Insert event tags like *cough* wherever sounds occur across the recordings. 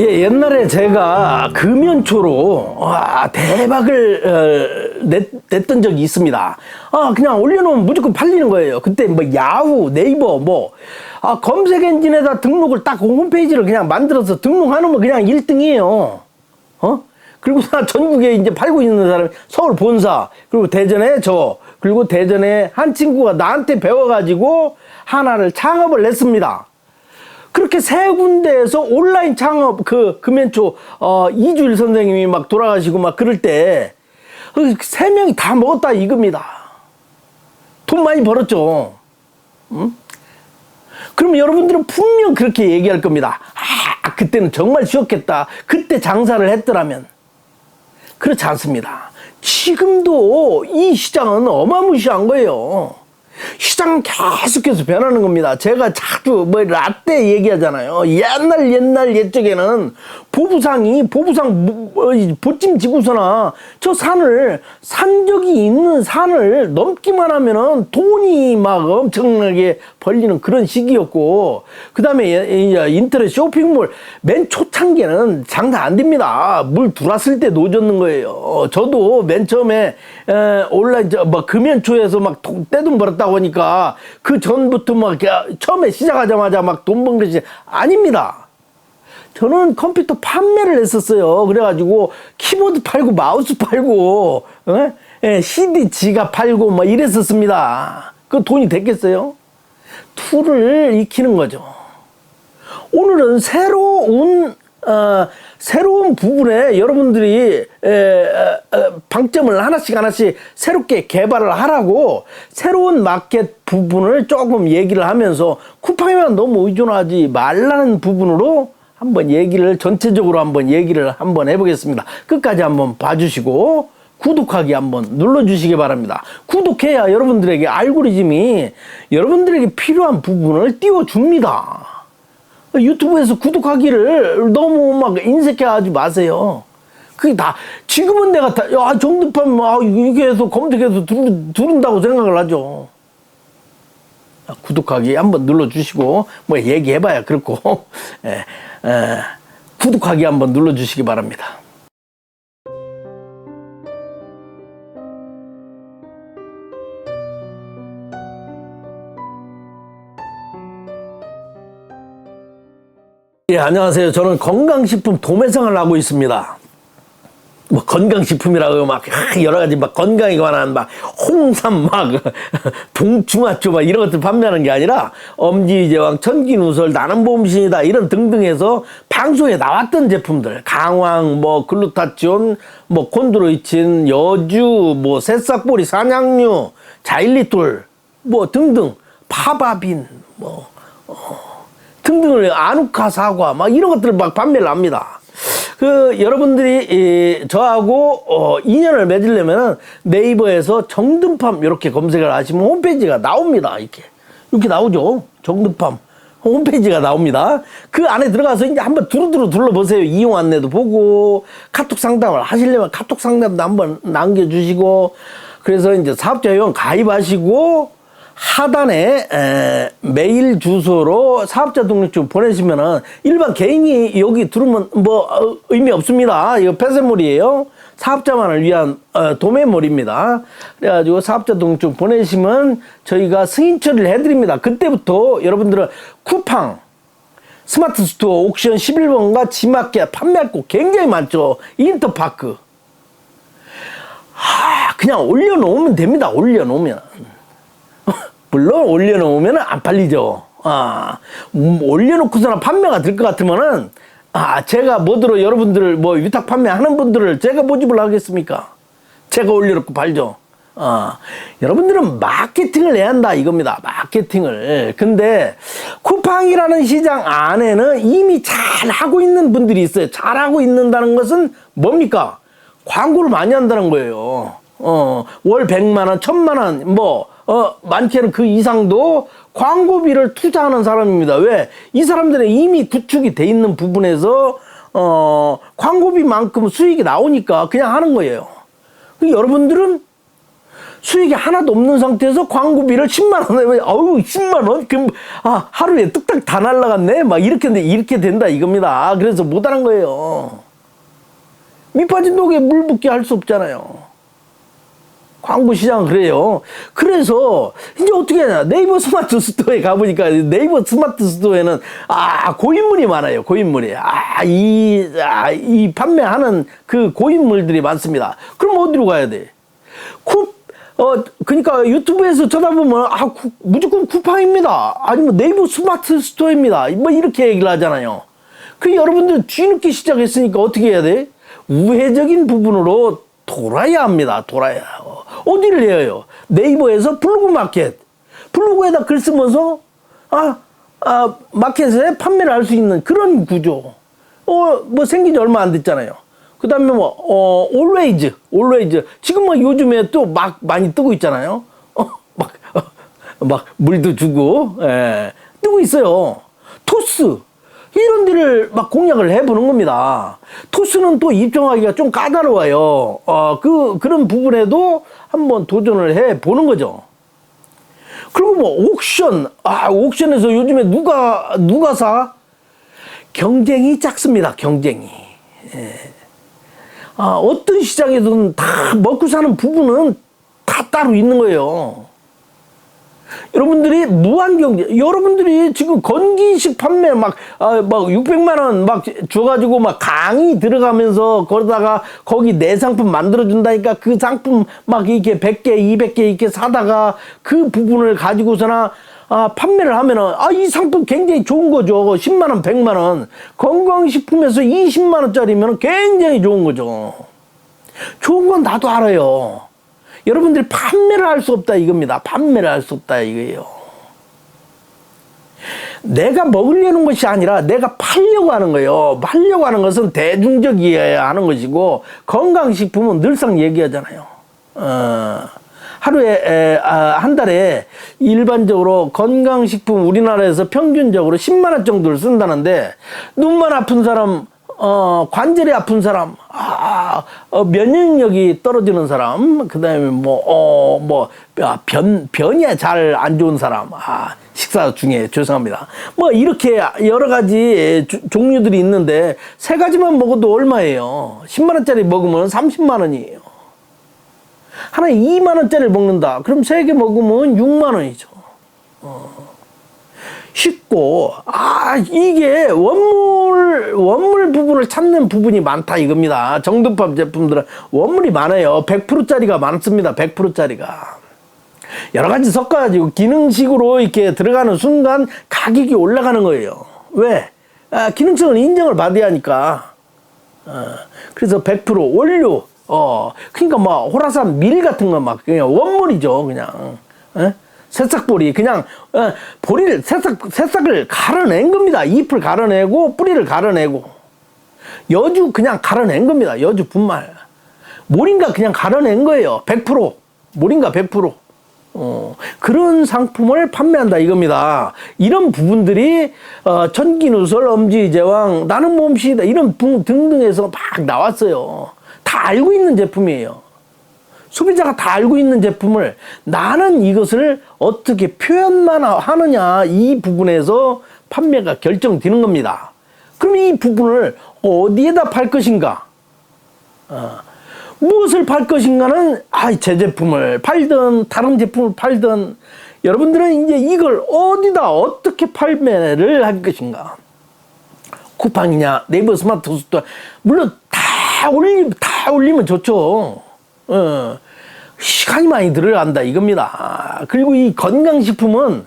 예, 옛날에 제가 금연초로 와, 대박을 어, 냈, 냈던 적이 있습니다. 아, 그냥 올려놓으면 무조건 팔리는 거예요. 그때 뭐 야후, 네이버 뭐 아, 검색 엔진에다 등록을 딱 홈페이지를 그냥 만들어서 등록하면 그냥 1등이에요. 어? 그리고 나 전국에 이제 팔고 있는 사람이 서울 본사, 그리고 대전에 저, 그리고 대전에 한 친구가 나한테 배워가지고 하나를 창업을 했습니다. 그렇게 세 군데에서 온라인 창업 그 금연초 어 이주일 선생님이 막 돌아가시고 막 그럴 때 세 명이 다 먹었다 이겁니다. 돈 많이 벌었죠. 음? 그럼 여러분들은 분명 그렇게 얘기할 겁니다. 아, 그때는 정말 쉬웠겠다. 그때 장사를 했더라면. 그렇지 않습니다. 지금도 이 시장은 어마무시한 거예요. 시장은 계속해서 변하는 겁니다. 제가 자주 뭐 라떼 얘기하잖아요. 옛날 옛날 옛적에는 보부상이 보부상 뭐, 보찜 지구서나 저 산을 산 적이 있는 산을 넘기만 하면은 돈이 막 엄청나게 벌리는 그런 시기였고 그다음에 인터넷 쇼핑몰 맨 초창기에는 장사 안 됩니다. 물 들어왔을 때 노졌는 거예요. 저도 맨 처음에 에, 온라인 저뭐 금연초에서 막 떼돈 벌었다고 하니까 그 전부터 막 처음에 시작하자마자 막 돈 번 것이 아닙니다. 저는 컴퓨터 판매를 했었어요. 그래가지고 키보드 팔고 마우스 팔고 어? 예, CD 지갑 팔고 뭐 이랬었습니다. 그 돈이 됐겠어요? 툴을 익히는 거죠. 오늘은 새로운 어, 새로운 부분에 여러분들이 에, 에, 방점을 하나씩 하나씩 새롭게 개발을 하라고 새로운 마켓 부분을 조금 얘기를 하면서 쿠팡에만 너무 의존하지 말라는 부분으로 한번 얘기를 전체적으로 한번 얘기를 한번 해보겠습니다. 끝까지 한번 봐주시고 구독하기 한번 눌러주시기 바랍니다. 구독해야 여러분들에게 알고리즘이 여러분들에게 필요한 부분을 띄워줍니다. 유튜브에서 구독하기를 너무 막 인색해 하지 마세요. 그게 다 지금은 내가 다 야, 정득판 아, 이게 해서 검색해서 들, 들은다고 생각을 하죠. 구독하기 한번 눌러주시고 뭐 얘기해봐야 그렇고 *laughs* 예, 예, 구독하기 한번 눌러주시기 바랍니다. 예, 안녕하세요. 저는 건강식품 도매상을 하고 있습니다. 뭐 건강식품이라고 막 여러 가지 막 건강에 관한 막 홍삼 막 *laughs* 동충하초 막 이런 것들 판매하는 게 아니라 엄지제왕 천기누설 나는 봄신이다 이런 등등해서 방송에 나왔던 제품들 강황 뭐 글루타치온 뭐 콘드로이친 여주 뭐 새싹보리 산양류 자일리톨 뭐 등등 파바빈 뭐 어, 등등을 아누카 사과 막 이런 것들을 막 판매를 합니다. 그 여러분들이 이, 저하고 어, 인연을 맺으려면 네이버에서 정든팜 이렇게 검색을 하시면 홈페이지가 나옵니다. 이렇게 이렇게 나오죠. 정든팜 홈페이지가 나옵니다. 그 안에 들어가서 이제 한번 두루두루 둘러보세요. 이용 안내도 보고 카톡 상담을 하시려면 카톡 상담도 한번 남겨주시고 그래서 이제 사업자 회원 가입하시고 하단에 에, 메일 주소로 사업자 등록증 보내시면은 일반 개인이 여기 들으면 뭐 어, 의미 없습니다. 이거 폐쇄물이에요. 사업자만을 위한 어, 도매물입니다. 그래가지고 사업자 등록증 보내시면 저희가 승인 처리를 해드립니다. 그때부터 여러분들은 쿠팡 스마트 스토어 옥션 11번과 지마켓 판매할 곳 굉장히 많죠. 인터파크. 하, 그냥 올려놓으면 됩니다. 올려놓으면. 물론 올려놓으면 안 팔리죠. 아, 음, 올려놓고서는 판매가 될 것 같으면은, 아, 제가 뭐들어 여러분들 뭐 위탁 판매하는 분들을 제가 모집을 하겠습니까? 제가 올려놓고 팔죠. 아, 여러분들은 마케팅을 해야 한다 이겁니다. 마케팅을. 근데 쿠팡이라는 시장 안에는 이미 잘 하고 있는 분들이 있어요. 잘 하고 있는다는 것은 뭡니까? 광고를 많이 한다는 거예요. 어, 월 100만 원, 1000만 원, 뭐, 어, 많게는 그 이상도 광고비를 투자하는 사람입니다. 왜? 이 사람들은 이미 구축이 돼 있는 부분에서, 어, 광고비만큼 수익이 나오니까 그냥 하는 거예요. 여러분들은 수익이 하나도 없는 상태에서 광고비를 10만 원에 어우 10만 원? 그럼 아 하루에 뚝딱 다 날라갔네. 막 이렇게 이렇게 된다 이겁니다. 아, 그래서 못 하는 거예요. 밑빠진 독에 물 붓게 할수 없잖아요. 광고 시장 그래요. 그래서 이제 어떻게 하냐. 네이버 스마트 스토어에 가보니까 네이버 스마트 스토어에는 아, 고인물이 많아요. 고인물이. 아, 이, 아, 이 판매하는 그 고인물들이 많습니다. 그럼 어디로 가야 돼? 쿠, 어, 그니까 유튜브에서 쳐다보면 아, 구, 무조건 쿠팡입니다. 아니면 네이버 스마트 스토어입니다. 뭐 이렇게 얘기를 하잖아요. 그 여러분들 뒤늦게 시작했으니까 어떻게 해야 돼? 우회적인 부분으로 돌아야 합니다. 돌아야. 어디를 해요? 네이버에서 블로그 마켓. 블로그에다 글 쓰면서, 아, 아, 마켓에 판매를 할 수 있는 그런 구조. 어, 뭐 생긴 지 얼마 안 됐잖아요. 그 다음에 뭐, 어, always, always. 지금 뭐 요즘에 또 막 많이 뜨고 있잖아요. 어, 막, 어, 막 물도 주고, 예, 뜨고 있어요. 토스. 이런 데를 막 공략을 해보는 겁니다. 토스는 또 입장하기가 좀 까다로워요. 어, 그, 그런 부분에도 한번 도전을 해 보는 거죠. 그리고 뭐 옥션, 아, 옥션에서 요즘에 누가, 누가 사? 경쟁이 작습니다. 경쟁이. 예. 아, 어떤 시장에든 다 먹고 사는 부분은 다 따로 있는 거예요. 여러분들이 무한 경제, 여러분들이 지금 건기식 판매 막, 아, 막 600만원 막 줘가지고 막 강의 들어가면서 거기다가 거기 내 상품 만들어준다니까 그 상품 막 이렇게 100개, 200개 이렇게 사다가 그 부분을 가지고서나 아, 판매를 하면은, 아, 이 상품 굉장히 좋은 거죠. 10만원, 100만원. 건강식품에서 20만원짜리면 굉장히 좋은 거죠. 좋은 건 나도 알아요. 여러분들이 판매를 할 수 없다 이겁니다. 판매를 할 수 없다 이거예요. 내가 먹으려는 것이 아니라 내가 팔려고 하는 거예요. 팔려고 하는 것은 대중적이어야 하는 것이고 건강식품은 늘상 얘기하잖아요. 어, 하루에 에, 아, 한 달에 일반적으로 건강식품 우리나라에서 평균적으로 10만 원 정도를 쓴다는데 눈만 아픈 사람 어, 관절이 아픈 사람, 아, 어, 면역력이 떨어지는 사람, 그 다음에 뭐, 어, 뭐, 아, 변, 변이 잘안 좋은 사람, 아, 식사 중에 죄송합니다. 뭐, 이렇게 여러 가지 주, 종류들이 있는데, 세 가지만 먹어도 얼마예요? 10만원짜리 먹으면 30만원이에요. 하나에 2만원짜리를 먹는다. 그럼 세 개 먹으면 6만원이죠. 어. 쉽고 아 이게 원물 원물 부분을 찾는 부분이 많다 이겁니다. 정두팝 제품들은 원물이 많아요. 100%짜리가 많습니다. 100%짜리가 여러 가지 섞어가지고 기능식으로 이렇게 들어가는 순간 가격이 올라가는 거예요. 왜? 아, 기능성을 인정을 받아야 하니까. 어, 그래서 100% 원료. 어, 그러니까 뭐 호라산 밀 같은 거 막 그냥 원물이죠, 그냥. 에? 새싹보리 그냥 어, 보리를 새싹 새싹을 갈아낸 겁니다. 잎을 갈아내고 뿌리를 갈아내고 여주 그냥 갈아낸 겁니다. 여주 분말 모rin가 그냥 갈아낸 거예요. 100% 모rin가 100% 어, 그런 상품을 판매한다 이겁니다. 이런 부분들이 어, 천기누설, 엄지제왕, 나는 몸시다 이런 등등에서 막 나왔어요. 다 알고 있는 제품이에요. 소비자가 다 알고 있는 제품을 나는 이것을 어떻게 표현만 하느냐 이 부분에서 판매가 결정되는 겁니다. 그럼 이 부분을 어디에다 팔 것인가? 어, 무엇을 팔 것인가는 아, 제 제품을 팔든 다른 제품을 팔든 여러분들은 이제 이걸 어디다 어떻게 판매를 할 것인가? 쿠팡이냐 네이버 스마트 스토어 물론 다 올리 다 올리면 좋죠. 어, 시간이 많이 들어간다 이겁니다. 그리고 이 건강식품은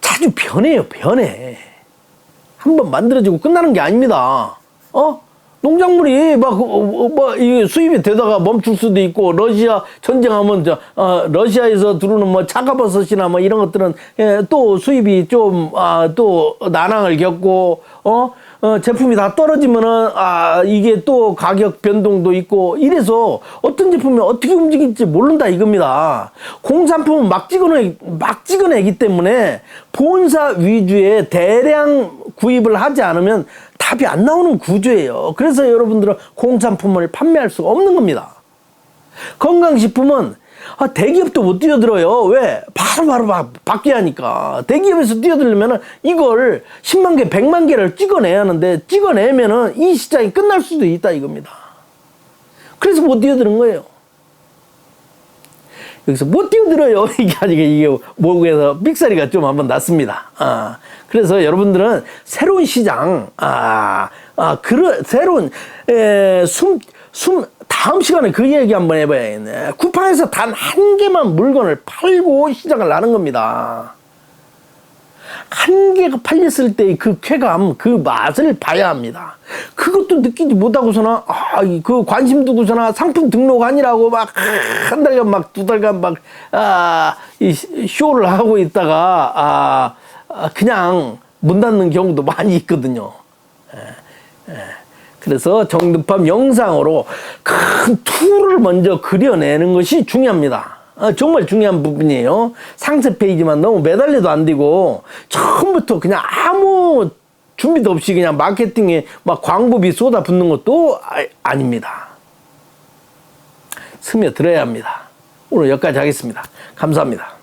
자주 변해요, 변해. 한번 만들어지고 끝나는 게 아닙니다. 어? 농작물이 막, 어, 어, 뭐, 이 수입이 되다가 멈출 수도 있고, 러시아 전쟁하면, 저, 어, 러시아에서 들어오는 뭐 차가버섯이나 뭐 이런 것들은, 예, 또 수입이 좀, 아, 또 난항을 겪고, 어? 어, 제품이 다 떨어지면은, 아, 이게 또 가격 변동도 있고, 이래서 어떤 제품이 어떻게 움직일지 모른다 이겁니다. 공산품은 막 찍어내, 막 찍어내기 때문에 본사 위주의 대량 구입을 하지 않으면 답이 안 나오는 구조예요. 그래서 여러분들은 공산품을 판매할 수가 없는 겁니다. 건강식품은 아, 대기업도 못 뛰어들어요. 왜? 바로 바로 막 받게 하니까. 대기업에서 뛰어들려면은 이걸 10만 개, 100만 개를 찍어내야 하는데 찍어내면은 이 시장이 끝날 수도 있다 이겁니다. 그래서 못 뛰어드는 거예요. 여기서 못 뛰어들어요. *laughs* 이게 아니게 이게 목에서 삑사리가 좀 한번 났습니다. 아, 그래서 여러분들은 새로운 시장, 아, 아, 그런, 새로운, 에, 숨, 숨, 다음 시간에 그 얘기 한번 해봐야겠네. 쿠팡에서 단 한 개만 물건을 팔고 시작을 하는 겁니다. 한 개가 팔렸을 때의 그 쾌감, 그 맛을 봐야 합니다. 그것도 느끼지 못하고서나, 아, 이그 관심 두고서나 상품 등록 아니라고 막, 한 달간 막, 두 달간 막, 아, 이 쇼를 하고 있다가, 아, 아, 그냥 문 닫는 경우도 많이 있거든요. 예, 예. 그래서 정득밤 영상으로 큰 툴을 먼저 그려내는 것이 중요합니다. 아, 정말 중요한 부분이에요. 상세 페이지만 너무 매달려도 안 되고 처음부터 그냥 아무 준비도 없이 그냥 마케팅에 막 광고비 쏟아 붓는 것도 아, 아닙니다. 스며들어야 합니다. 오늘 여기까지 하겠습니다. 감사합니다.